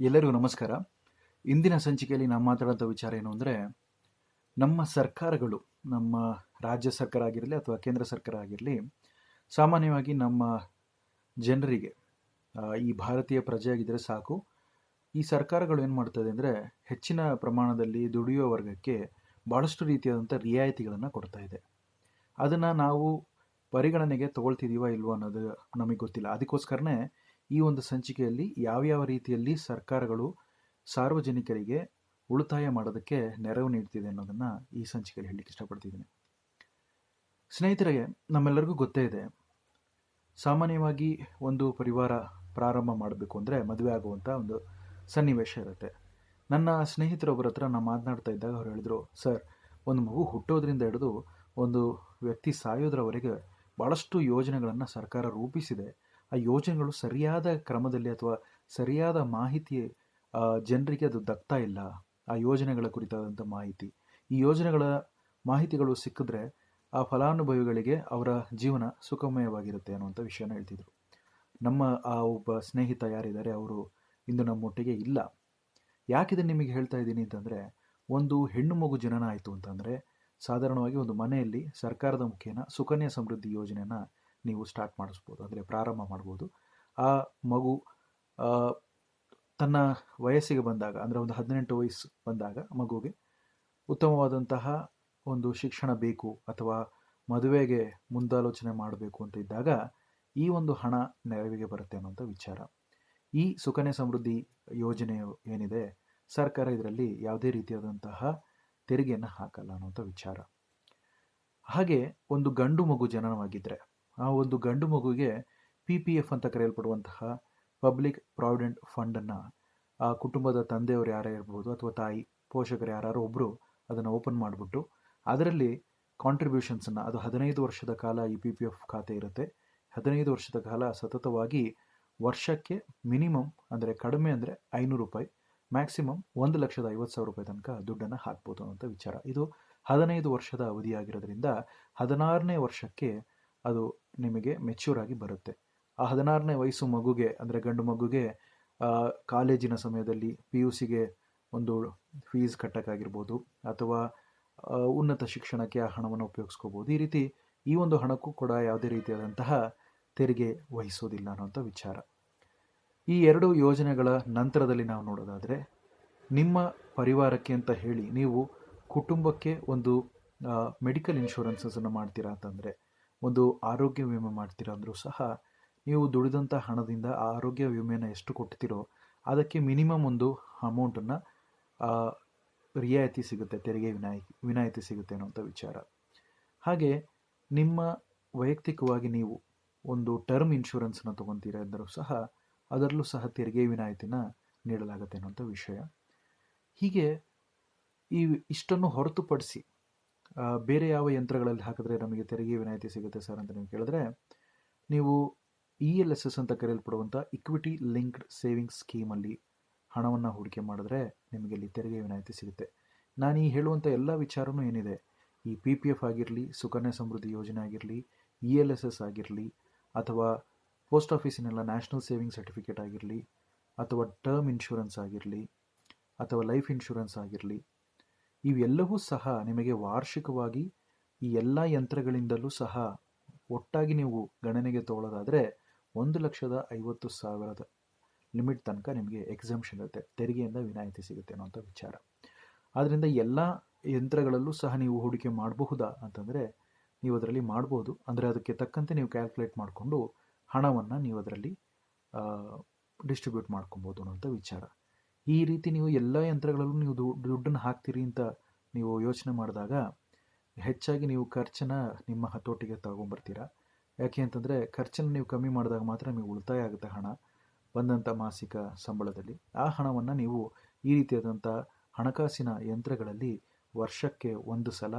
ಎಲ್ಲರಿಗೂ ನಮಸ್ಕಾರ. ಇಂದಿನ ಸಂಚಿಕೆಯಲ್ಲಿ ನಾವು ಮಾತಾಡೋಂಥ ವಿಚಾರ ಏನು ಅಂದರೆ, ನಮ್ಮ ಸರ್ಕಾರಗಳು, ನಮ್ಮ ರಾಜ್ಯ ಸರ್ಕಾರ ಆಗಿರಲಿ ಅಥವಾ ಕೇಂದ್ರ ಸರ್ಕಾರ ಆಗಿರಲಿ, ಸಾಮಾನ್ಯವಾಗಿ ನಮ್ಮ ಜನರಿಗೆ ಈ ಭಾರತೀಯ ಪ್ರಜೆಯಾಗಿದ್ದರೆ ಸಾಕು. ಈ ಸರ್ಕಾರಗಳು ಏನು ಮಾಡ್ತದೆ ಅಂದರೆ, ಹೆಚ್ಚಿನ ಪ್ರಮಾಣದಲ್ಲಿ ದುಡಿಯುವ ವರ್ಗಕ್ಕೆ ಭಾಳಷ್ಟು ರೀತಿಯಾದಂಥ ರಿಯಾಯಿತಿಗಳನ್ನು ಕೊಡ್ತಾ ಇದೆ. ಅದನ್ನು ನಾವು ಪರಿಗಣನೆಗೆ ತಗೊಳ್ತಿದ್ದೀವ ಇಲ್ವೋ ಅನ್ನೋದು ನಮಗೆ ಗೊತ್ತಿಲ್ಲ. ಅದಕ್ಕೋಸ್ಕರನೇ ಈ ಒಂದು ಸಂಚಿಕೆಯಲ್ಲಿ ಯಾವ್ಯಾವ ರೀತಿಯಲ್ಲಿ ಸರ್ಕಾರಗಳು ಸಾರ್ವಜನಿಕರಿಗೆ ಉಳಿತಾಯ ಮಾಡೋದಕ್ಕೆ ನೆರವು ನೀಡ್ತಿದೆ ಅನ್ನೋದನ್ನು ಈ ಸಂಚಿಕೆಯಲ್ಲಿ ಹೇಳಲಿಕ್ಕೆ ಇಷ್ಟಪಡ್ತಿದ್ದೀನಿ. ಸ್ನೇಹಿತರಿಗೆ, ನಮ್ಮೆಲ್ಲರಿಗೂ ಗೊತ್ತೇ ಇದೆ. ಸಾಮಾನ್ಯವಾಗಿ ಒಂದು ಪರಿವಾರ ಪ್ರಾರಂಭ ಮಾಡಬೇಕು ಅಂದರೆ ಮದುವೆ ಆಗುವಂಥ ಒಂದು ಸನ್ನಿವೇಶ ಇರುತ್ತೆ. ನನ್ನ ಸ್ನೇಹಿತರೊಬ್ಬರ ಹತ್ರ ನಾನು ಮಾತನಾಡ್ತಾ ಇದ್ದಾಗ ಅವ್ರು ಹೇಳಿದರು, ಸರ್, ಒಂದು ಮಗು ಹುಟ್ಟೋದ್ರಿಂದ ಹಿಡಿದು ಒಂದು ವ್ಯಕ್ತಿ ಸಾಯೋದ್ರವರೆಗೆ ಭಾಳಷ್ಟು ಯೋಜನೆಗಳನ್ನು ಸರ್ಕಾರ ರೂಪಿಸಿದೆ. ಆ ಯೋಜನೆಗಳು ಸರಿಯಾದ ಕ್ರಮದಲ್ಲಿ ಅಥವಾ ಸರಿಯಾದ ಮಾಹಿತಿ ಜನರಿಗೆ ಅದು ದಕ್ತಾ ಇಲ್ಲ, ಆ ಯೋಜನೆಗಳ ಕುರಿತಾದಂಥ ಮಾಹಿತಿ. ಈ ಯೋಜನೆಗಳ ಮಾಹಿತಿಗಳು ಸಿಕ್ಕಿದ್ರೆ ಆ ಫಲಾನುಭವಿಗಳಿಗೆ ಅವರ ಜೀವನ ಸುಖಮಯವಾಗಿರುತ್ತೆ ಅನ್ನುವಂಥ ವಿಷಯನ ಹೇಳ್ತಿದ್ರು. ನಮ್ಮ ಆ ಒಬ್ಬ ಸ್ನೇಹಿತ ಯಾರಿದ್ದಾರೆ, ಅವರು ಇಂದು ನಮ್ಮೊಟ್ಟಿಗೆ ಇಲ್ಲ. ಯಾಕಿದೆ ನಿಮಗೆ ಹೇಳ್ತಾ ಇದ್ದೀನಿ ಅಂತಂದರೆ, ಒಂದು ಹೆಣ್ಣು ಮಗು ಜನನ ಆಯಿತು ಅಂತಂದರೆ, ಸಾಧಾರಣವಾಗಿ ಒಂದು ಮನೆಯಲ್ಲಿ ಸರ್ಕಾರದ ಮುಖೇನ ಸುಕನ್ಯಾ ಸಮೃದ್ಧಿ ಯೋಜನೆಯನ್ನು ನೀವು ಸ್ಟಾರ್ಟ್ ಮಾಡಿಸ್ಬೋದು, ಅಂದರೆ ಪ್ರಾರಂಭ ಮಾಡ್ಬೋದು. ಆ ಮಗು ತನ್ನ ವಯಸ್ಸಿಗೆ ಬಂದಾಗ, ಅಂದರೆ ಒಂದು ಹದಿನೆಂಟು ವಯಸ್ಸು ಬಂದಾಗ ಮಗುವಿಗೆ ಉತ್ತಮವಾದಂತಹ ಒಂದು ಶಿಕ್ಷಣ ಬೇಕು ಅಥವಾ ಮದುವೆಗೆ ಮುಂದಾಲೋಚನೆ ಮಾಡಬೇಕು ಅಂತ ಇದ್ದಾಗ ಈ ಒಂದು ಹಣ ನೆರವಿಗೆ ಬರುತ್ತೆ ಅನ್ನೋಂಥ ವಿಚಾರ. ಈ ಸುಕನ್ಯಾ ಸಮೃದ್ಧಿ ಯೋಜನೆಯು ಏನಿದೆ, ಸರ್ಕಾರ ಇದರಲ್ಲಿ ಯಾವುದೇ ರೀತಿಯಾದಂತಹ ತೆರಿಗೆಯನ್ನು ಹಾಕಲ್ಲ ಅನ್ನೋಂಥ ವಿಚಾರ. ಹಾಗೆ ಒಂದು ಗಂಡು ಮಗು ಜನನವಾಗಿದ್ದರೆ ಆ ಒಂದು ಗಂಡು ಮಗುವಿಗೆ ಪಿ ಪಿ ಎಫ್ ಅಂತ ಕರೆಯಲ್ಪಡುವಂತಹ ಪಬ್ಲಿಕ್ ಪ್ರಾವಿಡೆಂಟ್ ಫಂಡನ್ನು ಆ ಕುಟುಂಬದ ತಂದೆಯವರು ಯಾರೇ ಇರ್ಬೋದು ಅಥವಾ ತಾಯಿ, ಪೋಷಕರು ಯಾರು ಒಬ್ಬರು ಅದನ್ನು ಓಪನ್ ಮಾಡಿಬಿಟ್ಟು ಅದರಲ್ಲಿ ಕಾಂಟ್ರಿಬ್ಯೂಷನ್ಸನ್ನು ಅದು ಹದಿನೈದು ವರ್ಷದ ಕಾಲ ಈ ಪಿ ಪಿ ಎಫ್ ಖಾತೆ ಇರುತ್ತೆ. ಹದಿನೈದು ವರ್ಷದ ಕಾಲ ಸತತವಾಗಿ ವರ್ಷಕ್ಕೆ ಮಿನಿಮಮ್ ಅಂದರೆ ಕಡಿಮೆ ಅಂದರೆ ಐನೂರು ರೂಪಾಯಿ ಮ್ಯಾಕ್ಸಿಮಮ್ ಒಂದು ಲಕ್ಷದ ಐವತ್ತು ಸಾವಿರ ರೂಪಾಯಿ ತನಕ ದುಡ್ಡನ್ನು ಹಾಕ್ಬೋದು ಅನ್ನೋಂಥ ವಿಚಾರ. ಇದು ಹದಿನೈದು ವರ್ಷದ ಅವಧಿಯಾಗಿರೋದ್ರಿಂದ ಹದಿನಾರನೇ ವರ್ಷಕ್ಕೆ ಅದು ನಿಮಗೆ ಮೆಚ್ಯೂರ್ ಆಗಿ ಬರುತ್ತೆ. ಆ ಹದಿನಾರನೇ ವಯಸ್ಸು ಮಗುಗೆ, ಅಂದರೆ ಗಂಡು ಮಗುಗೆ ಕಾಲೇಜಿನ ಸಮಯದಲ್ಲಿ ಪಿ ಯು ಸಿಗೆ ಒಂದು ಫೀಸ್ ಕಟ್ಟೋಕ್ಕಾಗಿರ್ಬೋದು, ಅಥವಾ ಉನ್ನತ ಶಿಕ್ಷಣಕ್ಕೆ ಆ ಹಣವನ್ನು ಉಪಯೋಗಿಸ್ಕೋಬೋದು. ಈ ರೀತಿ ಈ ಒಂದು ಹಣಕ್ಕೂ ಕೂಡ ಯಾವುದೇ ರೀತಿಯಾದಂತಹ ತೆರಿಗೆ ವಹಿಸೋದಿಲ್ಲ ಅನ್ನೋಂಥ ವಿಚಾರ. ಈ ಎರಡು ಯೋಜನೆಗಳ ನಂತರದಲ್ಲಿ ನಾವು ನೋಡೋದಾದರೆ, ನಿಮ್ಮ ಪರಿವಾರಕ್ಕೆ ಅಂತ ಹೇಳಿ ನೀವು ಕುಟುಂಬಕ್ಕೆ ಒಂದು ಮೆಡಿಕಲ್ ಇನ್ಶೂರೆನ್ಸಸ್ಸನ್ನು ಮಾಡ್ತೀರಾ ಅಂತಂದರೆ ಒಂದು ಆರೋಗ್ಯ ವಿಮೆ ಮಾಡ್ತೀರಾ ಅಂದರೂ ಸಹ ನೀವು ದುಡಿದಂಥ ಹಣದಿಂದ ಆ ಆರೋಗ್ಯ ವಿಮೆನ ಎಷ್ಟು ಕೊಡ್ತೀರೋ ಅದಕ್ಕೆ ಮಿನಿಮಮ್ ಒಂದು ಅಮೌಂಟನ್ನು ರಿಯಾಯಿತಿ ಸಿಗುತ್ತೆ, ತೆರಿಗೆ ವಿನಾಯಿತಿ ವಿನಾಯಿತಿ ಸಿಗುತ್ತೆ ಅನ್ನೋಂಥ ವಿಚಾರ. ಹಾಗೆ ನಿಮ್ಮ ವೈಯಕ್ತಿಕವಾಗಿ ನೀವು ಒಂದು ಟರ್ಮ್ ಇನ್ಶೂರೆನ್ಸನ್ನು ತೊಗೊತೀರಾ ಎಂದರೂ ಸಹ ಅದರಲ್ಲೂ ಸಹ ತೆರಿಗೆ ವಿನಾಯಿತಿನ ನೀಡಲಾಗುತ್ತೆ ಅನ್ನೋಂಥ ವಿಷಯ. ಹೀಗೆ ಈ ಇಷ್ಟನ್ನು ಹೊರತುಪಡಿಸಿ ಬೇರೆ ಯಾವ ಯಂತ್ರಗಳಲ್ಲಿ ಹಾಕಿದ್ರೆ ನಮಗೆ ತೆರಿಗೆ ವಿನಾಯಿತಿ ಸಿಗುತ್ತೆ ಸರ್ ಅಂತ ನೀವು ಕೇಳಿದ್ರೆ, ನೀವು ಇ ಎಲ್ ಎಸ್ ಎಸ್ ಅಂತ ಕರೆಯಲ್ಪಡುವಂಥ ಇಕ್ವಿಟಿ ಲಿಂಕ್ಡ್ ಸೇವಿಂಗ್ಸ್ ಸ್ಕೀಮಲ್ಲಿ ಹಣವನ್ನು ಹೂಡಿಕೆ ಮಾಡಿದ್ರೆ ನಿಮಗೆ ಇಲ್ಲಿ ತೆರಿಗೆ ವಿನಾಯಿತಿ ಸಿಗುತ್ತೆ. ನಾನು ಈ ಹೇಳುವಂಥ ಎಲ್ಲ ವಿಚಾರವೂ ಏನಿದೆ, ಈ ಪಿ ಪಿ ಎಫ್ ಆಗಿರಲಿ, ಸುಕನ್ಯಾ ಸಮೃದ್ಧಿ ಯೋಜನೆ ಆಗಿರಲಿ ಇ ಎಲ್ ಎಸ್ ಎಸ್ ಆಗಿರಲಿ, ಅಥವಾ ಪೋಸ್ಟ್ ಆಫೀಸಿನೆಲ್ಲ ನ್ಯಾಷನಲ್ ಸೇವಿಂಗ್ ಸರ್ಟಿಫಿಕೇಟ್ ಆಗಿರಲಿ, ಅಥವಾ ಟರ್ಮ್ ಇನ್ಶೂರೆನ್ಸ್ ಆಗಿರಲಿ, ಅಥವಾ ಲೈಫ್ ಇನ್ಶೂರೆನ್ಸ್ ಆಗಿರಲಿ ಇವೆಲ್ಲವೂ ಸಹ ನಿಮಗೆ ವಾರ್ಷಿಕವಾಗಿ ಈ ಎಲ್ಲ ಯಂತ್ರಗಳಿಂದಲೂ ಸಹ ಒಟ್ಟಾಗಿ ನೀವು ಗಣನೆಗೆ ತೊಗೊಳ್ಳೋದಾದರೆ ಒಂದು ಲಕ್ಷದ ಐವತ್ತು ಸಾವಿರದ ಲಿಮಿಟ್ ತನಕ ನಿಮಗೆ ಎಕ್ಸಾಮ್ಷನ್ ಇರುತ್ತೆ, ತೆರಿಗೆಯಿಂದ ವಿನಾಯಿತಿ ಸಿಗುತ್ತೆ ಅನ್ನೋಂಥ ವಿಚಾರ. ಆದ್ದರಿಂದ ಎಲ್ಲ ಯಂತ್ರಗಳಲ್ಲೂ ಸಹ ನೀವು ಹೂಡಿಕೆ ಮಾಡಬಹುದಾ ಅಂತಂದರೆ ನೀವು ಅದರಲ್ಲಿ ಮಾಡ್ಬೋದು. ಅಂದರೆ ಅದಕ್ಕೆ ತಕ್ಕಂತೆ ನೀವು ಕ್ಯಾಲ್ಕುಲೇಟ್ ಮಾಡಿಕೊಂಡು ಹಣವನ್ನು ನೀವು ಅದರಲ್ಲಿ ಡಿಸ್ಟ್ರಿಬ್ಯೂಟ್ ಮಾಡ್ಕೊಬೋದು ಅನ್ನೋಂಥ ವಿಚಾರ. ಈ ರೀತಿ ನೀವು ಎಲ್ಲ ಯಂತ್ರಗಳಲ್ಲೂ ನೀವು ದುಡ್ಡನ್ನು ಹಾಕ್ತೀರಿ ಅಂತ ನೀವು ಯೋಚನೆ ಮಾಡಿದಾಗ ಹೆಚ್ಚಾಗಿ ನೀವು ಖರ್ಚನ್ನ ನಿಮ್ಮ ಹತೋಟಿಗೆ ತಗೊಂಬರ್ತೀರಾ. ಯಾಕೆ ಅಂತಂದರೆ ಖರ್ಚನ್ನು ನೀವು ಕಮ್ಮಿ ಮಾಡಿದಾಗ ಮಾತ್ರ ನಿಮಗೆ ಉಳಿತಾಯ ಆಗುತ್ತೆ ಹಣ ಬಂದಂಥ ಮಾಸಿಕ ಸಂಬಳದಲ್ಲಿ. ಆ ಹಣವನ್ನು ನೀವು ಈ ರೀತಿಯಾದಂಥ ಹಣಕಾಸಿನ ಯಂತ್ರಗಳಲ್ಲಿ ವರ್ಷಕ್ಕೆ ಒಂದು ಸಲ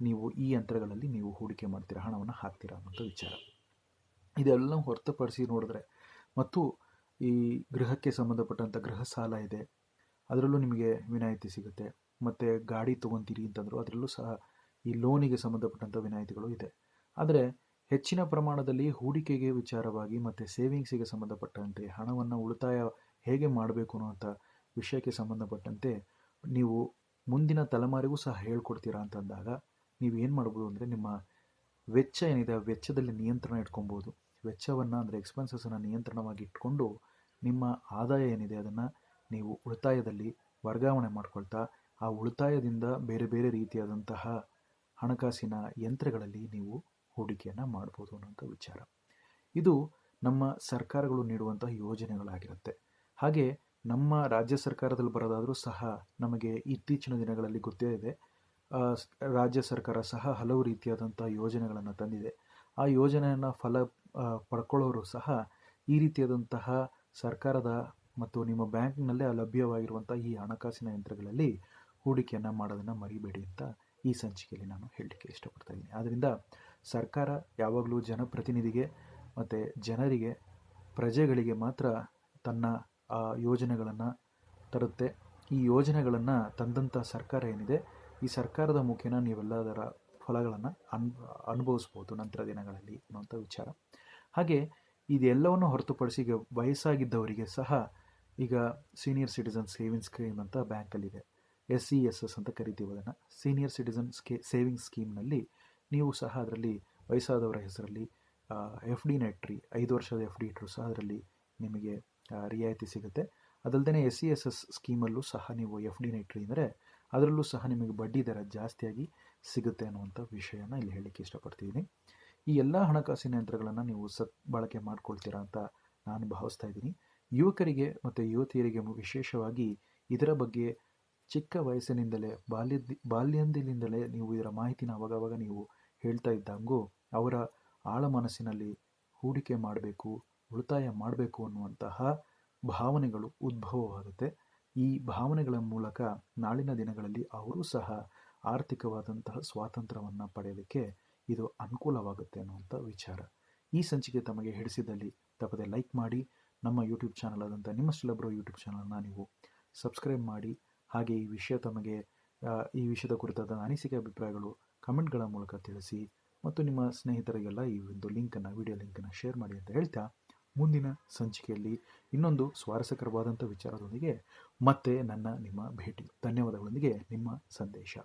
ನೀವು ಈ ಯಂತ್ರಗಳಲ್ಲಿ ನೀವು ಹೂಡಿಕೆ ಮಾಡ್ತೀರಾ, ಹಣವನ್ನು ಹಾಕ್ತೀರಾ ಅನ್ನೋಂಥ ವಿಚಾರ. ಇದೆಲ್ಲ ಹೊರತುಪಡಿಸಿ ನೋಡಿದ್ರೆ ಮತ್ತು ಈ ಗೃಹಕ್ಕೆ ಸಂಬಂಧಪಟ್ಟಂಥ ಗೃಹ ಸಾಲ ಇದೆ. ಅದರಲ್ಲೂ ನಿಮಗೆ ವಿನಾಯಿತಿ ಸಿಗುತ್ತೆ. ಮತ್ತು ಗಾಡಿ ತೊಗೊತೀರಿ ಅಂತಂದರೂ ಅದರಲ್ಲೂ ಸಹ ಈ ಲೋನಿಗೆ ಸಂಬಂಧಪಟ್ಟಂಥ ವಿನಾಯಿತಿಗಳು ಇದೆ. ಆದರೆ ಹೆಚ್ಚಿನ ಪ್ರಮಾಣದಲ್ಲಿ ಹೂಡಿಕೆಗೆ ವಿಚಾರವಾಗಿ ಮತ್ತು ಸೇವಿಂಗ್ಸಿಗೆ ಸಂಬಂಧಪಟ್ಟಂತೆ ಹಣವನ್ನು ಉಳಿತಾಯ ಹೇಗೆ ಮಾಡಬೇಕು ಅನ್ನೋಂಥ ವಿಷಯಕ್ಕೆ ಸಂಬಂಧಪಟ್ಟಂತೆ ನೀವು ಮುಂದಿನ ತಲೆಮಾರಿಗೂ ಸಹ ಹೇಳ್ಕೊಡ್ತೀರಾ ಅಂತಂದಾಗ ನೀವು ಏನು ಮಾಡ್ಬೋದು ಅಂದರೆ ನಿಮ್ಮ ವೆಚ್ಚ ಏನಿದೆ ಆ ವೆಚ್ಚದಲ್ಲಿ ನಿಯಂತ್ರಣ ಇಟ್ಕೊಬೋದು. ವೆಚ್ಚವನ್ನು ಅಂದರೆ ಎಕ್ಸ್ಪೆನ್ಸಸನ್ನು ನಿಯಂತ್ರಣವಾಗಿ ಇಟ್ಕೊಂಡು ನಿಮ್ಮ ಆದಾಯ ಏನಿದೆ ಅದನ್ನು ನೀವು ಉಳಿತಾಯದಲ್ಲಿ ವರ್ಗಾವಣೆ ಮಾಡ್ಕೊಳ್ತಾ, ಆ ಉಳಿತಾಯದಿಂದ ಬೇರೆ ಬೇರೆ ರೀತಿಯಾದಂತಹ ಹಣಕಾಸಿನ ಯಂತ್ರಗಳಲ್ಲಿ ನೀವು ಹೂಡಿಕೆಯನ್ನು ಮಾಡ್ಬೋದು ಅನ್ನೋಂಥ ವಿಚಾರ. ಇದು ನಮ್ಮ ಸರ್ಕಾರಗಳು ನೀಡುವಂತಹ ಯೋಜನೆಗಳಾಗಿರುತ್ತೆ. ಹಾಗೆ ನಮ್ಮ ರಾಜ್ಯ ಸರ್ಕಾರದಲ್ಲಿ ಬರೋದಾದರೂ ಸಹ ನಮಗೆ ಇತ್ತೀಚಿನ ದಿನಗಳಲ್ಲಿ ಗೊತ್ತೇ ಇದೆ. ರಾಜ್ಯ ಸರ್ಕಾರ ಸಹ ಹಲವು ರೀತಿಯಾದಂಥ ಯೋಜನೆಗಳನ್ನು ತಂದಿದೆ. ಆ ಯೋಜನೆಯನ್ನು ಫಲ ಪಡ್ಕೊಳ್ಳೋರು ಸಹ ಈ ರೀತಿಯಾದಂತಹ ಸರ್ಕಾರದ ಮತ್ತು ನಿಮ್ಮ ಬ್ಯಾಂಕ್ನಲ್ಲೇ ಲಭ್ಯವಾಗಿರುವಂಥ ಈ ಹಣಕಾಸಿನ ಯಂತ್ರಗಳಲ್ಲಿ ಹೂಡಿಕೆಯನ್ನು ಮಾಡೋದನ್ನು ಮರಿಬೇಡಿ ಅಂತ ಈ ಸಂಚಿಕೆಯಲ್ಲಿ ನಾನು ಹೇಳಲಿಕ್ಕೆ ಇಷ್ಟಪಡ್ತಾ ಇದ್ದೀನಿ. ಆದ್ದರಿಂದ ಸರ್ಕಾರ ಯಾವಾಗಲೂ ಜನಪ್ರತಿನಿಧಿಗೆ ಮತ್ತು ಜನರಿಗೆ ಪ್ರಜೆಗಳಿಗೆ ಮಾತ್ರ ತನ್ನ ಆ, ಯೋಜನೆಗಳನ್ನು ತರುತ್ತೆ. ಈ ಯೋಜನೆಗಳನ್ನು ತಂದಂಥ ಸರ್ಕಾರ ಏನಿದೆ ಈ ಸರ್ಕಾರದ ಮುಖೇನ ನೀವೆಲ್ಲದರ ಫಲಗಳನ್ನು ಅನ್ ಅನುಭವಿಸ್ಬೋದು ನಂತರ ದಿನಗಳಲ್ಲಿ ಅನ್ನುವಂಥ ವಿಚಾರ. ಹಾಗೆ ಇದೆಲ್ಲವನ್ನು ಹೊರತುಪಡಿಸಿ ಈಗ ವಯಸ್ಸಾಗಿದ್ದವರಿಗೆ ಸಹ ಈಗ ಸೀನಿಯರ್ ಸಿಟಿಸನ್ ಸೇವಿಂಗ್ ಸ್ಕೀಮ್ ಅಂತ ಬ್ಯಾಂಕಲ್ಲಿದೆ ಎಸ್ ಸಿ ಎಸ್ ಎಸ್ ಅಂತ ಕರಿತೀವಿ ಅದನ್ನು. ಸೀನಿಯರ್ ಸಿಟಿಸನ್ ಸ್ಕೇ ಸೇವಿಂಗ್ಸ್ ಸ್ಕೀಮ್ನಲ್ಲಿ ನೀವು ಸಹ ಅದರಲ್ಲಿ ವಯಸ್ಸಾದವರ ಹೆಸರಲ್ಲಿ ಎಫ್ ಡಿ ನೆಟ್ರಿ ಐದು ವರ್ಷದ ಎಫ್ ಡಿ ಇಟ್ಟರು ಸಹ ಅದರಲ್ಲಿ ನಿಮಗೆ ರಿಯಾಯಿತಿ ಸಿಗುತ್ತೆ. ಅದಲ್ಲದೆ ಎಸ್ ಸಿ ಎಸ್ ಎಸ್ ಸ್ಕೀಮಲ್ಲೂ ಸಹ ನೀವು ಎಫ್ ಡಿ ನೆಟ್ರಿ ಅಂದರೆ ಅದರಲ್ಲೂ ಸಹ ನಿಮಗೆ ಬಡ್ಡಿ ದರ ಜಾಸ್ತಿಯಾಗಿ ಸಿಗುತ್ತೆ ಅನ್ನುವಂಥ ವಿಷಯನ ಇಲ್ಲಿ ಹೇಳಲಿಕ್ಕೆ ಇಷ್ಟಪಡ್ತಿದ್ದೀನಿ. ಈ ಎಲ್ಲ ಹಣಕಾಸಿನ ಯಂತ್ರಗಳನ್ನು ನೀವು ಸತ್ ಬಳಕೆ ಮಾಡ್ಕೊಳ್ತೀರಾ ಅಂತ ನಾನು ಭಾವಿಸ್ತಾ ಇದ್ದೀನಿ. ಯುವಕರಿಗೆ ಮತ್ತು ಯುವತಿಯರಿಗೆ ವಿಶೇಷವಾಗಿ ಇದರ ಬಗ್ಗೆ ಚಿಕ್ಕ ವಯಸ್ಸಿನಿಂದಲೇ, ಬಾಲ್ಯದ ಬಾಲ್ಯದಿಂದಲೇ ನೀವು ಇದರ ಮಾಹಿತಿನ ಅವಾಗವಾಗ ನೀವು ಹೇಳ್ತಾ ಇದ್ದಂಗೂ ಅವರ ಆಳ ಮನಸ್ಸಿನಲ್ಲಿ ಹೂಡಿಕೆ ಮಾಡಬೇಕು, ಉಳಿತಾಯ ಮಾಡಬೇಕು ಅನ್ನುವಂತಹ ಭಾವನೆಗಳು ಉದ್ಭವವಾಗುತ್ತೆ. ಈ ಭಾವನೆಗಳ ಮೂಲಕ ನಾಳಿನ ದಿನಗಳಲ್ಲಿ ಅವರೂ ಸಹ ಆರ್ಥಿಕವಾದಂತಹ ಸ್ವಾತಂತ್ರ್ಯವನ್ನು ಪಡೆಯಲಿಕ್ಕೆ ಇದು ಅನುಕೂಲವಾಗುತ್ತೆ ಅನ್ನುವಂಥ ವಿಚಾರ. ಈ ಸಂಚಿಕೆ ತಮಗೆ ಹಿಡಿಸಿದಲ್ಲಿ ತಪ್ಪದೆ ಲೈಕ್ ಮಾಡಿ, ನಮ್ಮ ಯೂಟ್ಯೂಬ್ ಚಾನಲ್ ಆದಂಥ ನಿಮ್ಮ ಸ್ಟಿಲಬ್ರೋ ಯೂಟ್ಯೂಬ್ ಚಾನಲನ್ನು ನೀವು ಸಬ್ಸ್ಕ್ರೈಬ್ ಮಾಡಿ, ಹಾಗೆ ಈ ವಿಷಯ ತಮಗೆ ಈ ವಿಷಯದ ಕುರಿತಾದ ಅನಿಸಿಕೆ ಅಭಿಪ್ರಾಯಗಳು ಕಮೆಂಟ್ಗಳ ಮೂಲಕ ತಿಳಿಸಿ ಮತ್ತು ನಿಮ್ಮ ಸ್ನೇಹಿತರಿಗೆಲ್ಲ ಈ ಒಂದು ಲಿಂಕನ್ನು ವಿಡಿಯೋ ಲಿಂಕನ್ನು ಶೇರ್ ಮಾಡಿ ಅಂತ ಹೇಳ್ತಾ ಮುಂದಿನ ಸಂಚಿಕೆಯಲ್ಲಿ ಇನ್ನೊಂದು ಸ್ವಾರಸ್ಯಕರವಾದಂಥ ವಿಚಾರದೊಂದಿಗೆ ಮತ್ತೆ ನನ್ನ ನಿಮ್ಮ ಭೇಟಿ. ಧನ್ಯವಾದಗಳೊಂದಿಗೆ ನಿಮ್ಮ ಸಂದೇಶ.